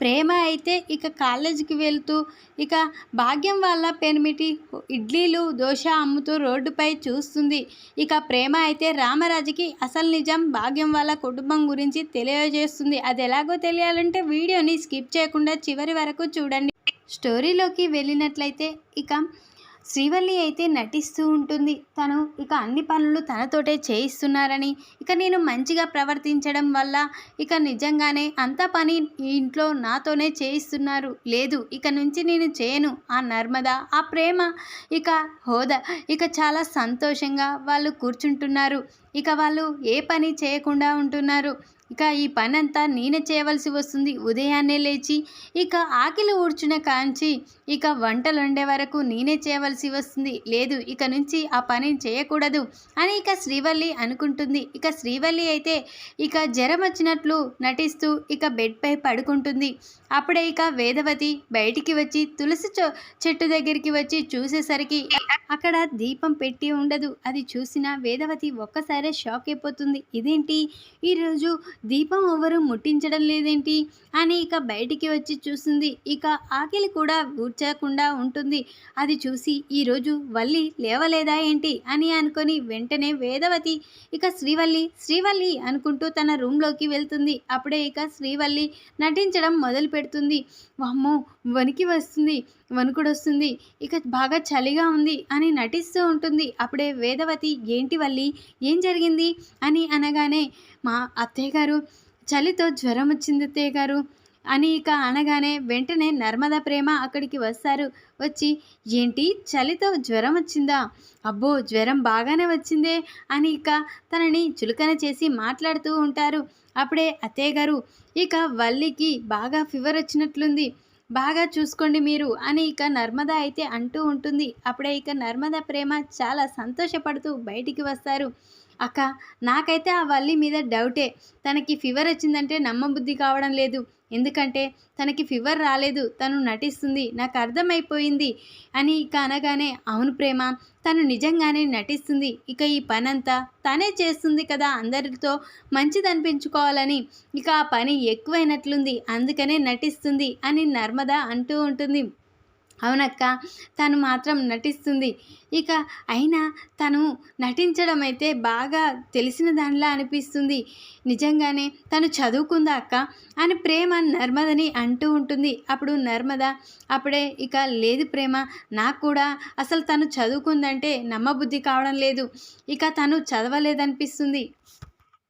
ప్రేమ అయితే ఇక కాలేజీకి వెళ్తూ ఇక భాగ్యం వాళ్ళ పెనిమిటి ఇడ్లీలు దోశ అమ్ముతూ రోడ్డుపై చూస్తుంది. ఇక ప్రేమ అయితే రామరాజుకి అసలు నిజం భాగ్యం వాళ్ళ కుటుంబం గురించి తెలియజేస్తుంది. అది ఎలాగో తెలియాలంటే వీడియోని స్కిప్ చేయకుండా చివరి వరకు చూడండి. స్టోరీలోకి వెళ్ళినట్లయితే ఇక శ్రీవల్లి అయితే నటిస్తూ ఉంటుంది. తను ఇక అన్ని పనులు తనతోటే చేయిస్తున్నారని ఇక నేను మంచిగా ప్రవర్తించడం వల్ల ఇక నిజంగానే అంత పని ఈ ఇంట్లో నాతోనే చేయిస్తున్నారు. లేదు ఇక నుంచి నేను చేయను. ఆ నర్మద ఆ ప్రేమ ఇక హోదా. ఇక చాలా సంతోషంగా వాళ్ళు కూర్చుంటున్నారు. ఇక వాళ్ళు ఏ పని చేయకుండా ఉంటున్నారు. ఇక ఈ పని అంతా నేనే చేయవలసి వస్తుంది. ఉదయాన్నే లేచి ఇక ఆకిలి ఊడ్చిన కాంచి ఇక వంటలు వండే వరకు నేనే చేయవలసి వస్తుంది. లేదు ఇక నుంచి ఆ పని చేయకూడదు అని ఇక శ్రీవల్లి అనుకుంటుంది. ఇక శ్రీవల్లి అయితే ఇక జ్వరం వచ్చినట్లు నటిస్తూ ఇక బెడ్పై పడుకుంటుంది. అప్పుడే ఇక వేదవతి బయటికి వచ్చి తులసి చె- చెట్టు దగ్గరికి వచ్చి చూసేసరికి అక్కడ దీపం పెట్టి ఉండదు. అది చూసిన వేదవతి ఒక్కసారి షాక్ అయిపోతుంది. ఇదేంటి? ఈరోజు దీపం ఎవరు ముట్టించడం లేదేంటి? అని ఇక బయటికి వచ్చి చూస్తుంది. ఇక ఆకలి కూడా ఊడ్చకుండా ఉంటుంది. అది చూసి ఈరోజు వల్లి లేవలేదా ఏంటి? అని అనుకొని వెంటనే వేదవతి ఇక శ్రీవల్లి శ్రీవల్లి అనుకుంటూ తన రూమ్లోకి వెళ్తుంది. అప్పుడే ఇక శ్రీవల్లి నటించడం మొదలు పెడుతుంది వామ్మో! వణికి వస్తుంది. వణుకుడు వస్తుంది ఇక బాగా చలిగా ఉంది అని నటిస్తూ ఉంటుంది. అప్పుడే వేదవతి ఏంటి వల్లి? ఏం జరిగింది? అని అనగానే మా అత్తయ్య గారు చలితో జ్వరం వచ్చింది అత్తయ్య గారు. అని ఇక అనగానే వెంటనే నర్మదా ప్రేమ అక్కడికి వస్తారు. వచ్చి ఏంటి? చలితో జ్వరం వచ్చిందా? అబ్బో జ్వరం బాగానే వచ్చిందే అని ఇక తనని చులకన చేసి మాట్లాడుతూ ఉంటారు. అప్పుడే అత్తయ్య గారు ఇక వల్లికి బాగా ఫీవర్ వచ్చినట్లుంది. బాగా చూసుకోండి మీరు అని ఇక నర్మద అయితే అంటూ ఉంటుంది. అప్పుడే ఇక నర్మద ప్రేమ చాలా సంతోషపడుతూ బయటికి వస్తారు. అక్క నాకైతే ఆ వల్లి మీద డౌటే. తనకి ఫీవర్ వచ్చిందంటే నమ్మబుద్ధి కావడం లేదు. ఎందుకంటే తనకి ఫీవర్ రాలేదు తను నటిస్తుంది నాకు అర్థమైపోయింది అని ఇక అనగానే అవును ప్రేమ తను నిజంగానే నటిస్తుంది ఇక ఈ పనంతా తనే చేస్తుంది కదా అందరితో మంచిది అనిపించుకోవాలని ఇక ఆ పని ఎక్కువైనట్లుంది అందుకనే నటిస్తుంది అని నర్మద అంటూ ఉంటుంది. అవునక్క తను మాత్రం నటిస్తుంది. ఇక అయినా తను నటించడం అయితే బాగా తెలిసిన దానిలా అనిపిస్తుంది. నిజంగానే తను చదువుకుందా అక్క? అని ప్రేమ నర్మదని అంటూ ఉంటుంది. అప్పుడు నర్మద అప్పుడే ఇక లేదు ప్రేమ నాకు కూడా అసలు తను చదువుకుందంటే నమ్మబుద్ధి కావడం లేదు. ఇక తను చదవలేదనిపిస్తుంది.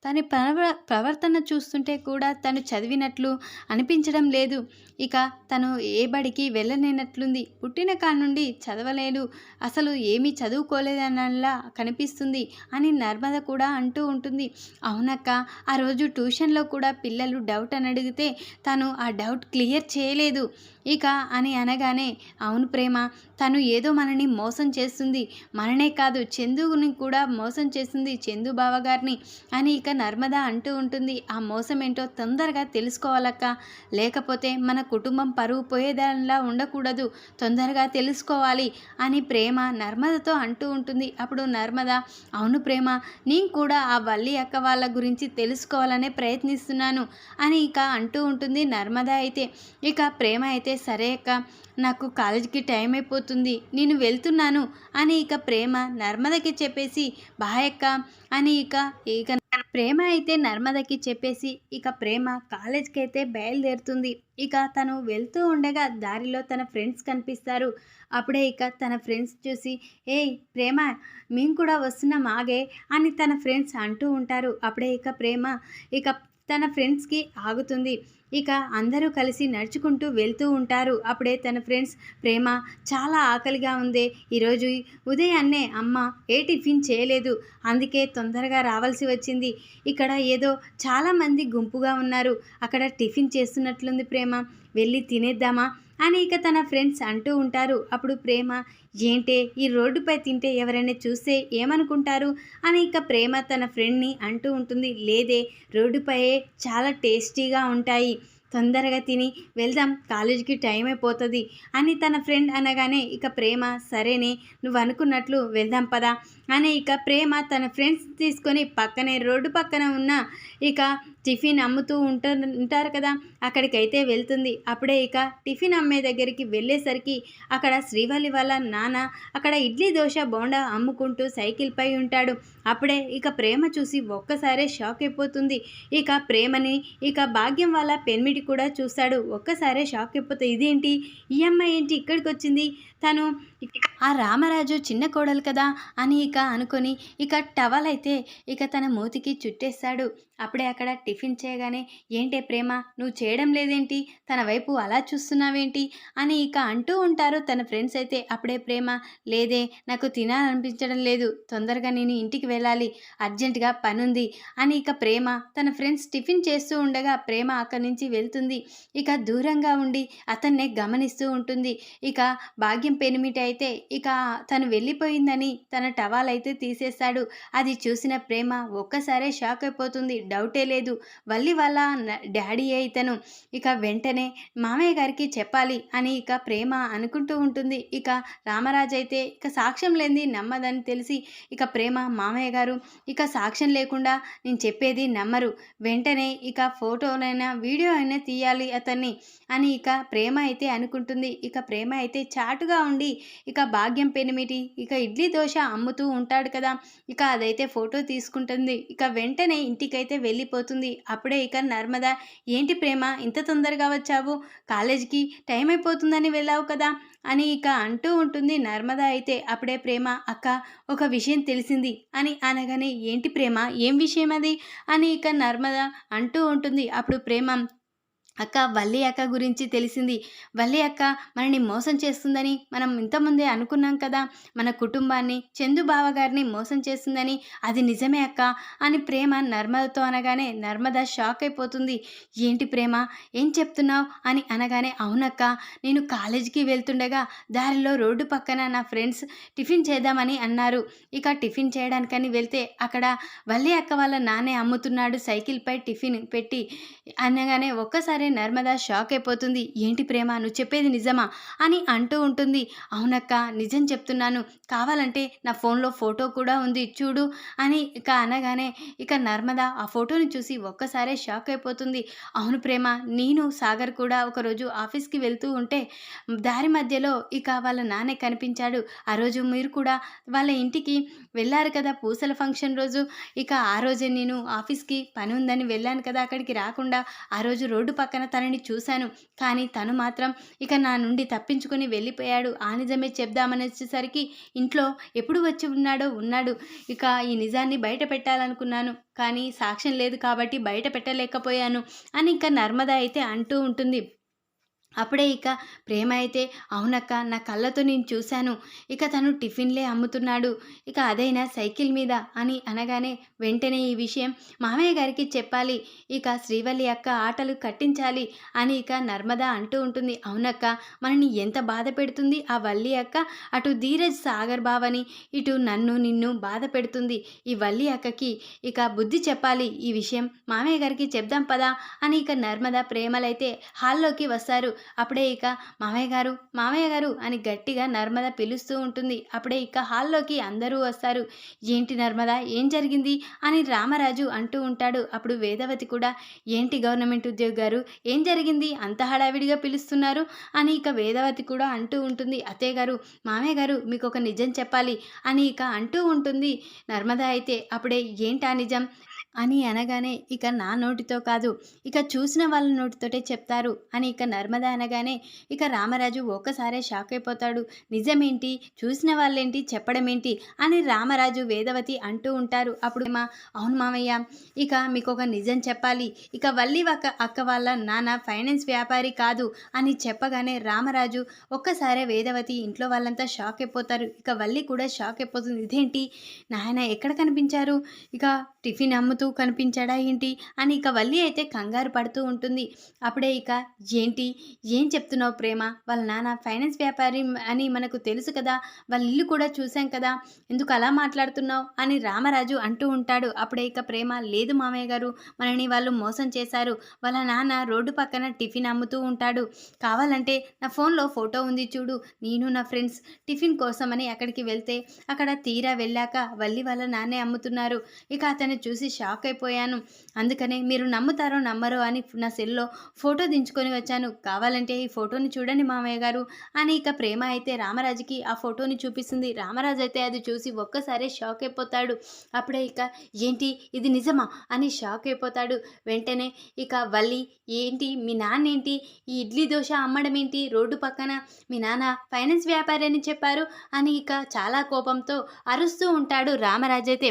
తన ప్రవ ప్రవర్తన చూస్తుంటే కూడా తను చదివినట్లు అనిపించడం లేదు. ఇక తను ఏ బడికి వెళ్ళలేనట్లుంది. పుట్టిన కాడ నుండి చదవలేదు అసలు ఏమీ చదువుకోలేదనలా కనిపిస్తుంది అని నర్మద కూడా అంటూ ఉంటుంది. అవునక్క ఆ రోజు ట్యూషన్లో కూడా పిల్లలు డౌట్ అని అడిగితే తను ఆ డౌట్ క్లియర్ చేయలేదు. ఇక అని అనగానే అవును ప్రేమ తను ఏదో మనని మోసం చేస్తుంది. మననే కాదు చందుని కూడా మోసం చేస్తుంది చందు బావగారిని అని ఇక నర్మద అంటూ ఉంటుంది. ఆ మోసం ఏంటో తొందరగా తెలుసుకోవాలక్క. లేకపోతే మన కుటుంబం పరువు పోయేదానిలా ఉండకూడదు. తొందరగా తెలుసుకోవాలి అని ప్రేమ నర్మదతో అంటూ ఉంటుంది. అప్పుడు నర్మద అవును ప్రేమ నేను కూడా ఆ వల్లి అక్క వాళ్ళ గురించి తెలుసుకోవాలనే ప్రయత్నిస్తున్నాను అని ఇక అంటూ ఉంటుంది నర్మద అయితే. ఇక ప్రేమ అయితే సరే అక్క నాకు కాలేజీకి టైం అయిపోతుంది నేను వెళ్తున్నాను అని ఇక ప్రేమ నర్మదకి చెప్పేసి బాయక్క అని ఇక ఇక ప్రేమ అయితే నర్మదకి చెప్పేసి ఇక ప్రేమ కాలేజ్కి అయితే బయలుదేరుతుంది. ఇక తను వెళ్తూ ఉండగా దారిలో తన ఫ్రెండ్స్ కనిపిస్తారు. అప్పుడే ఇక తన ఫ్రెండ్స్ చూసి ఏయ్ ప్రేమ మేము కూడా వస్తున్నాం ఆగే అని తన ఫ్రెండ్స్ అంటూ ఉంటారు. అప్పుడే ఇక ప్రేమ ఇక తన ఫ్రెండ్స్కి ఆగుతుంది. ఇక అందరూ కలిసి నడుచుకుంటూ వెళ్తూ ఉంటారు. అప్పుడే తన ఫ్రెండ్స్ ప్రేమ చాలా ఆకలిగా ఉంది. ఈరోజు ఉదయాన్నే అమ్మ ఏ టిఫిన్ చేయలేదు. అందుకే తొందరగా రావాల్సి వచ్చింది. ఇక్కడ ఏదో చాలామంది గుంపుగా ఉన్నారు. అక్కడ టిఫిన్ చేస్తున్నట్లుంది ప్రేమ. వెళ్ళి తినేద్దామా? అని ఇక తన ఫ్రెండ్స్ అంటూ ఉంటారు. అప్పుడు ప్రేమ ఏంటే ఈ రోడ్డుపై తింటే ఎవరైనా చూస్తే ఏమనుకుంటారు? అని ఇక ప్రేమ తన ఫ్రెండ్ని అంటూ ఉంటుంది. లేదే రోడ్డుపై చాలా టేస్టీగా ఉంటాయి. తొందరగా తిని వెళ్దాం కాలేజీకి టైం అయిపోతుంది అని తన ఫ్రెండ్ అనగానే ఇక ప్రేమ సరేనే నువ్వు అనుకున్నట్లు వెళ్దాం పదా అని ఇక ప్రేమ తన ఫ్రెండ్స్ తీసుకొని పక్కనే రోడ్డు పక్కన ఉన్న ఇక టిఫిన్ అమ్ముతూ ఉంటు ఉంటారు కదా అక్కడికైతే వెళ్తుంది. అప్పుడే ఇక టిఫిన్ అమ్మే దగ్గరికి వెళ్ళేసరికి అక్కడ శ్రీవల్లి వాళ్ళ నాన్న అక్కడ ఇడ్లీ దోశ బోండా అమ్ముకుంటూ సైకిల్ పై ఉంటాడు. అప్పుడే ఇక ప్రేమ చూసి ఒక్కసారే షాక్ అయిపోతుంది. ఇక ప్రేమని ఇక భాగ్యం వాళ్ళ పెన్మిటి కూడా చూస్తాడు. ఒక్కసారే షాక్ అయిపోతుంది ఇదేంటి? ఈ అమ్మాయి ఏంటి ఇక్కడికి వచ్చింది తను ఆ రామరాజు చిన్న కోడలు కదా అని ఇక అనుకొని ఇక టవల్ అయితే ఇక తన మూతికి చుట్టేస్తాడు. అప్పుడే అక్కడ టిఫిన్ టిఫిన్ చేయగానే ఏంటే ప్రేమ నువ్వు చేయడం లేదేంటి? తన వైపు అలా చూస్తున్నావేంటి? అని ఇక అంటూ ఉంటారు తన ఫ్రెండ్స్ అయితే. అప్పుడే ప్రేమ లేదే నాకు తినాలనిపించడం లేదు. తొందరగా నేను ఇంటికి వెళ్ళాలి. అర్జెంటుగా పనుంది. అని ఇక ప్రేమ తన ఫ్రెండ్స్ టిఫిన్ చేస్తూ ఉండగా ప్రేమ అక్కడి నుంచి వెళ్తుంది. ఇక దూరంగా ఉండి అతన్నే గమనిస్తూ ఉంటుంది. ఇక భాగ్యం పెనిమిటి అయితే ఇక తను వెళ్ళిపోయిందని తన టవాల్ అయితే తీసేస్తాడు. అది చూసిన ప్రేమ ఒక్కసారే షాక్ అయిపోతుంది. డౌటే లేదు. వల్లి వాళ్ళ డాడీ డాడీయే ఇతను. ఇక వెంటనే మామయ్య గారికి చెప్పాలి అని ఇక ప్రేమ అనుకుంటూ ఉంటుంది. ఇక రామరాజు అయితే ఇక సాక్ష్యం లేనిది నమ్మదని తెలిసి ఇక ప్రేమ మామయ్య గారు ఇక సాక్ష్యం లేకుండా నేను చెప్పేది నమ్మరు. వెంటనే ఇక ఫోటోనైనా వీడియో అయినా తీయాలి అతన్ని అని ఇక ప్రేమ అయితే అనుకుంటుంది. ఇక ప్రేమ అయితే చాటుగా ఉండి ఇక భాగ్యం పెనిమిటి ఇక ఇడ్లీ దోశ అమ్ముతూ ఉంటాడు కదా. ఇక అదైతే ఫోటో తీసుకుంటుంది. ఇక వెంటనే ఇంటికైతే వెళ్ళిపోతుంది. అప్పుడే ఇక నర్మద ఏంటి ప్రేమ? ఇంత తొందరగా వచ్చావు? కాలేజీకి టైం అయిపోతుందని వెళ్ళావు కదా? అని ఇక అంటూ ఉంటుంది నర్మద అయితే అప్పుడే ప్రేమ అక్క ఒక విషయం తెలిసింది. అని అనగానే ఏంటి ప్రేమ? ఏం విషయం అది? అని ఇక నర్మద అంటూ ఉంటుంది. అప్పుడు ప్రేమ అక్క వల్లి అక్క గురించి తెలిసింది. వల్లి అక్క మనని మోసం చేస్తుందని మనం ఇంతకుముందే అనుకున్నాం కదా. మన కుటుంబాన్ని చందు బావ గారిని మోసం చేస్తుందని అది నిజమే అక్క అని ప్రేమ నర్మదతో అనగానే నర్మద షాక్ అయిపోతుంది. ఏంటి ప్రేమ? ఏం చెప్తున్నావు? అని అనగానే అవునక్క నేను కాలేజీకి వెళ్తుండగా దారిలో రోడ్డు పక్కన నా ఫ్రెండ్స్ టిఫిన్ చేద్దామని అన్నారు. ఇక టిఫిన్ చేయడానికని వెళ్తే అక్కడ వల్లి అక్క వాళ్ళ నాన్నే అమ్ముతున్నాడు సైకిల్పై టిఫిన్ పెట్టి. అనగానే ఒక్కసారి నర్మద షాక్ అయిపోతుంది. ఏంటి ప్రేమ? నువ్వు చెప్పేది నిజమా? అని అంటూ ఉంటుంది. అవునక్క నిజం చెప్తున్నాను. కావాలంటే నా ఫోన్లో ఫోటో కూడా ఉంది చూడు అని ఇక అనగానే ఇక నర్మద ఆ ఫోటోని చూసి ఒక్కసారే షాక్ అయిపోతుంది. అవును ప్రేమ నేను సాగర్ కూడా ఒకరోజు ఆఫీస్కి వెళ్తూ ఉంటే దారి మధ్యలో ఇక వాళ్ళ నాన్న కనిపించాడు. ఆ రోజు మీరు కూడా వాళ్ళ ఇంటికి వెళ్ళారు కదా పూసల ఫంక్షన్ రోజు. ఇక ఆ రోజే నేను ఆఫీస్కి పని ఉందని వెళ్ళాను కదా అక్కడికి రాకుండా. ఆ రోజు రోడ్డు పక్కన తనని చూశాను. కానీ తను మాత్రం ఇక నా నుండి తప్పించుకొని వెళ్ళిపోయాడు. ఆ నిజమే చెప్దామని వచ్చేసరికి ఇంట్లో ఎప్పుడు వచ్చి ఉన్నాడో ఉన్నాడు. ఇక ఈ నిజాన్ని బయట పెట్టాలనుకున్నాను. కానీ సాక్ష్యం లేదు కాబట్టి బయట పెట్టలేకపోయాను అని ఇంకా నర్మదా అయితే అంటూ ఉంటుంది. అప్పుడే ఇక ప్రేమ అయితే అవునక్క నా కళ్ళతో నేను చూశాను. ఇక తను టిఫిన్లే అమ్ముతున్నాడు. ఇక అదైనా సైకిల్ మీద అని అనగానే వెంటనే ఈ విషయం మామయ్య గారికి చెప్పాలి. ఇక శ్రీవల్లి అక్క ఆటలు కట్టించాలి అని ఇక నర్మద అంటూ ఉంటుంది. అవునక్క మనని ఎంత బాధ పెడుతుంది ఆ వల్లి అక్క? అటు ధీరజ్ సాగర్ బావని ఇటు నన్ను నిన్ను బాధ పెడుతుంది ఈ వల్లి అక్కకి. ఇక బుద్ధి చెప్పాలి ఈ విషయం మామయ్య గారికి చెప్దాం పదా అని ఇక నర్మద ప్రేమలైతే హాల్లోకి వస్తారు. అప్పుడే ఇక మామయ్య గారు మామయ్య గారు అని గట్టిగా నర్మద పిలుస్తూ ఉంటుంది. అప్పుడే ఇక హాల్లోకి అందరూ వస్తారు. ఏంటి నర్మద ఏం జరిగింది? అని రామరాజు అంటూ ఉంటాడు. అప్పుడు వేదవతి కూడా ఏంటి గవర్నమెంట్ ఉద్యోగి గారు ఏం జరిగింది? అంత హడావిడిగా పిలుస్తున్నారు? అని ఇక వేదవతి కూడా అంటూ ఉంటుంది. అత్తయ్య గారు మామయ్య గారు మీకు ఒక నిజం చెప్పాలి అని ఇక అంటూ ఉంటుంది నర్మద అయితే. అప్పుడే ఏంటా నిజం? అని అనగానే ఇక నా నోటితో కాదు ఇక చూసిన వాళ్ళ నోటితోటే చెప్తారు అని ఇక నర్మద అనగానే ఇక రామరాజు ఒక్కసారే షాక్ అయిపోతాడు. నిజమేంటి? చూసిన వాళ్ళేంటి? చెప్పడమేంటి? అని రామరాజు వేదవతి అంటూ ఉంటారు. అప్పుడు మా అవును మామయ్య ఇక మీకు ఒక నిజం చెప్పాలి. ఇక వల్లి ఒక అక్క వాళ్ళ నాన్న ఫైనాన్స్ వ్యాపారి కాదు అని చెప్పగానే రామరాజు ఒక్కసారే వేదవతి ఇంట్లో వాళ్ళంతా షాక్ అయిపోతారు. ఇక వల్లి కూడా షాక్ అయిపోతుంది. ఇదేంటి? నాయన ఎక్కడ కనిపించారు? ఇక టిఫిన్ అమ్ముతూ కనిపించాడా ఏంటి అని ఇక వల్లి అయితే కంగారు పడుతూ ఉంటుంది. అప్పుడే ఇక ఏంటి? ఏం చెప్తున్నావు ప్రేమ? వాళ్ళ నాన్న ఫైనాన్స్ వ్యాపారి అని మనకు తెలుసు కదా. వాళ్ళ ఇల్లు కూడా చూసాం కదా. ఎందుకు అలా మాట్లాడుతున్నావు? అని రామరాజు అంటూ ఉంటాడు. అప్పుడే ఇక ప్రేమ లేదు మామయ్య గారు మనని వాళ్ళు మోసం చేశారు. వాళ్ళ నాన్న రోడ్డు పక్కన టిఫిన్ అమ్ముతూ ఉంటాడు. కావాలంటే నా ఫోన్లో ఫోటో ఉంది చూడు. నేను నా ఫ్రెండ్స్ టిఫిన్ కోసమని అక్కడికి వెళ్తే అక్కడ తీరా వెళ్ళాక వల్లి వాళ్ళ నాన్నే అమ్ముతున్నారు. ఇక అతను చూసి షాక్ షాక్ అయిపోయాను అందుకనే మీరు నమ్ముతారో నమ్మరో అని నా సెల్లో ఫోటో దించుకొని వచ్చాను. కావాలంటే ఈ ఫోటోని చూడండి మామయ్య గారు అని ఇక ప్రేమ అయితే రామరాజుకి ఆ ఫోటోని చూపిస్తుంది. రామరాజు అయితే అది చూసి ఒక్కసారే షాక్ అయిపోతాడు అప్పుడే ఇక ఏంటి? ఇది నిజమా? అని షాక్ అయిపోతాడు వెంటనే ఇక వల్లి ఏంటి? మీ నాన్న ఏంటి ఈ ఇడ్లీ దోశ అమ్మడం ఏంటి రోడ్డు పక్కన మీ నాన్న ఫైనాన్స్ వ్యాపారి అని చెప్పారు. అని ఇక చాలా కోపంతో అరుస్తూ ఉంటాడు రామరాజు అయితే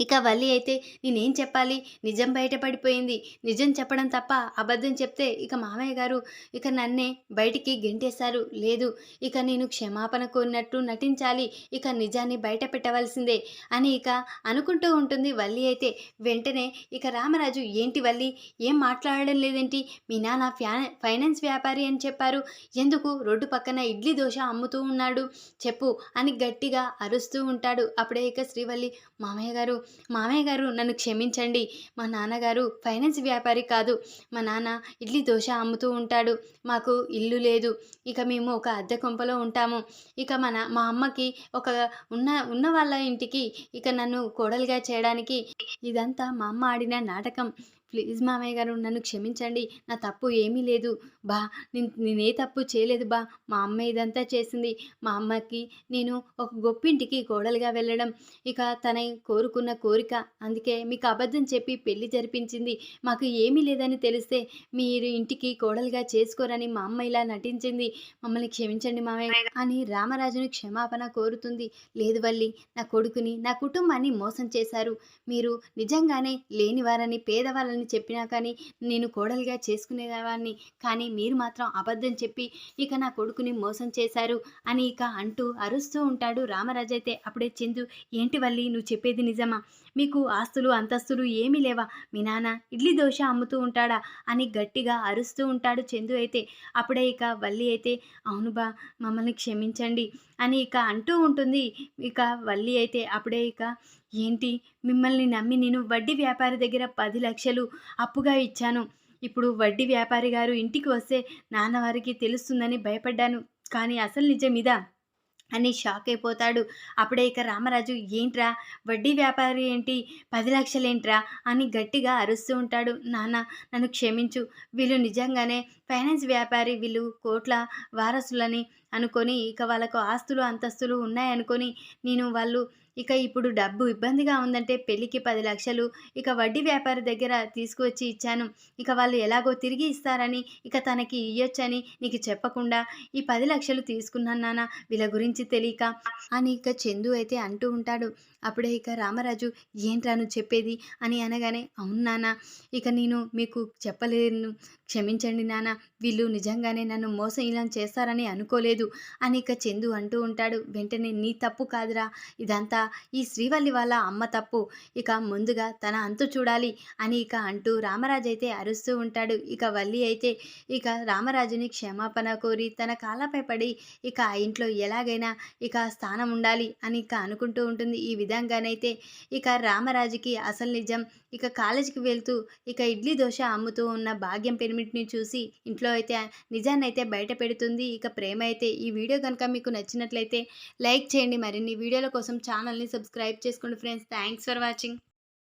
ఇక వల్లి అయితే నేనేం చెప్పాలి? నిజం బయటపడిపోయింది. నిజం చెప్పడం తప్ప అబద్ధం చెప్తే ఇక మామయ్య గారు ఇక నన్నే బయటికి గెంటేశారు లేదు ఇక నేను క్షమాపణ కోరినట్టు నటించాలి. ఇక నిజాన్ని బయట పెట్టవలసిందే అని ఇక అనుకుంటూ ఉంటుంది వల్లి అయితే. వెంటనే ఇక రామరాజు ఏంటి వల్లి? ఏం మాట్లాడడం లేదేంటి? మీ నాన్న ఫ్యాన్ ఫైనాన్స్ వ్యాపారి అని చెప్పారు. ఎందుకు రోడ్డు పక్కన ఇడ్లీ దోశ అమ్ముతూ ఉన్నాడు? చెప్పు అని గట్టిగా అరుస్తూ ఉంటాడు. అప్పుడే ఇక శ్రీవల్లి మామయ్య గారు మామయ్య గారు నన్ను క్షమించండి. మా నాన్నగారు ఫైనాన్స్ వ్యాపారి కాదు. మా నాన్న ఇడ్లీ దోశ అమ్ముతూ ఉంటాడు. మాకు ఇల్లు లేదు. ఇక మేము ఒక అద్దె కొంపలో ఉంటాము. ఇక మన మా అమ్మకి ఒక ఉన్న ఉన్న వాళ్ళ ఇంటికి ఇక నన్ను కోడలుగా చేయడానికి ఇదంతా మా అమ్మ ఆడిన నాటకం. ప్లీజ్ మామయ్య గారు నన్ను క్షమించండి. నా తప్పు ఏమీ లేదు. బా నేనే తప్పు చేయలేదు బా. మా అమ్మ ఇదంతా చేసింది. మా అమ్మకి నేను ఒక గొప్పింటికి కోడలుగా వెళ్ళడం. ఇక తన కోరుకున్న కోరిక. అందుకే మీకు అబద్ధం చెప్పి పెళ్ళి జరిపించింది. మాకు ఏమీ లేదని తెలిస్తే మీరు ఇంటికి కోడలుగా చేసుకోరని మా అమ్మ ఇలా నటించింది. మమ్మల్ని క్షమించండి మామయ్య అని రామరాజుని క్షమాపణ కోరుతుంది. లేదు వల్లి నా కొడుకుని నా కుటుంబాన్ని మోసం చేశారు. మీరు నిజంగానే లేనివారని పేదవాళ్ళని చెప్పినా కానీ నేను కోడలుగా చేసుకునేవాడిని కానీ మీరు మాత్రం అబద్ధం చెప్పి ఇక నా కొడుకుని మోసం చేశారు అని ఇక అంటూ అరుస్తూ ఉంటాడు రామరాజు. అయితే అప్పుడే చందు ఏంటి వల్లి? నువ్వు చెప్పేది నిజమా? మీకు ఆస్తులు అంతస్తులు ఏమీ లేవా? మీ నాన్న ఇడ్లీ దోశ అమ్ముతూ ఉంటాడా? అని గట్టిగా అరుస్తూ ఉంటాడు చందు అయితే. అప్పుడే ఇక వల్లి అయితే అవును బా మమ్మల్ని క్షమించండి అని ఇక అంటూ ఉంటుంది. ఇక వల్లి అయితే అప్పుడే ఇక ఏంటి? మిమ్మల్ని నమ్మి నేను వడ్డీ వ్యాపారి దగ్గర పది లక్షలు అప్పుగా ఇచ్చాను. ఇప్పుడు వడ్డీ వ్యాపారి గారు ఇంటికి వస్తే నాన్నవారికి తెలుస్తుందని భయపడ్డాను. కానీ అసలు నిజం ఇదా? అని షాక్ అయిపోతాడు. అప్పుడే ఇక రామరాజు ఏంట్రా? వడ్డీ వ్యాపారి ఏంటి? పది లక్షలేంట్రా? అని గట్టిగా అరుస్తూ ఉంటాడు. నాన్న నన్ను క్షమించు. వీళ్ళు నిజంగానే ఫైనాన్స్ వ్యాపారి. వీళ్ళు కోట్ల వారసులని అనుకొని ఇక వాళ్ళకు ఆస్తులు అంతస్తులు ఉన్నాయనుకొని నేను వాళ్ళు ఇక ఇప్పుడు డబ్బు ఇబ్బందిగా ఉందంటే పెళ్ళికి పది లక్షలు ఇక వడ్డీ వ్యాపారి దగ్గర తీసుకువచ్చి ఇచ్చాను. ఇక వాళ్ళు ఎలాగో తిరిగి ఇస్తారని ఇక తనకి ఇయ్యొచ్చని నీకు చెప్పకుండా ఈ పది లక్షలు తీసుకున్నాను నాన్న వీళ్ళ గురించి తెలియక అని ఇక చందు అయితే అంటూ ఉంటాడు. అప్పుడే ఇక రామరాజు ఏంట్రాను చెప్పేది? అని అనగానే అవును నాన్న ఇక నేను మీకు చెప్పలేను. క్షమించండి నాన్న వీళ్ళు నిజంగానే నన్ను మోసం ఇలా చేస్తారని అనుకోలేదు అని ఇక చందు అంటూ ఉంటాడు. వెంటనే నీ తప్పు కాదురా ఇదంతా ఈ శ్రీవల్లి వాళ్ళ అమ్మ తప్పు ఇక ముందుగా తన అంతు చూడాలి అని ఇక అంటూ రామరాజు అయితే అరుస్తూ ఉంటాడు. ఇక వల్లి అయితే ఇక రామరాజుని క్షమాపణ కోరి తన కాళ్ళపై పడి ఇక ఆ ఇంట్లో ఎలాగైనా ఇక స్థానం ఉండాలి అని ఇక అనుకుంటూ ఉంటుంది. ఈ విధంగానైతే ఇక రామరాజుకి అసలు నిజం ఇక కాలేజీకి వెళ్తూ ఇక ఇడ్లీ దోశ అమ్ముతూ ఉన్న భాగ్యం పెరిమిట్ని చూసి ఇంట్లో అయితే నిజాన్ని అయితే బయట పెడుతుంది. ఇక ప్రేమ అయితే ఈ వీడియో కనుక మీకు నచ్చినట్లయితే లైక్ చేయండి. మరిన్ని వీడియోల కోసం ఛానల్ని సబ్స్క్రైబ్ చేసుకోండి ఫ్రెండ్స్. Thanks for watching.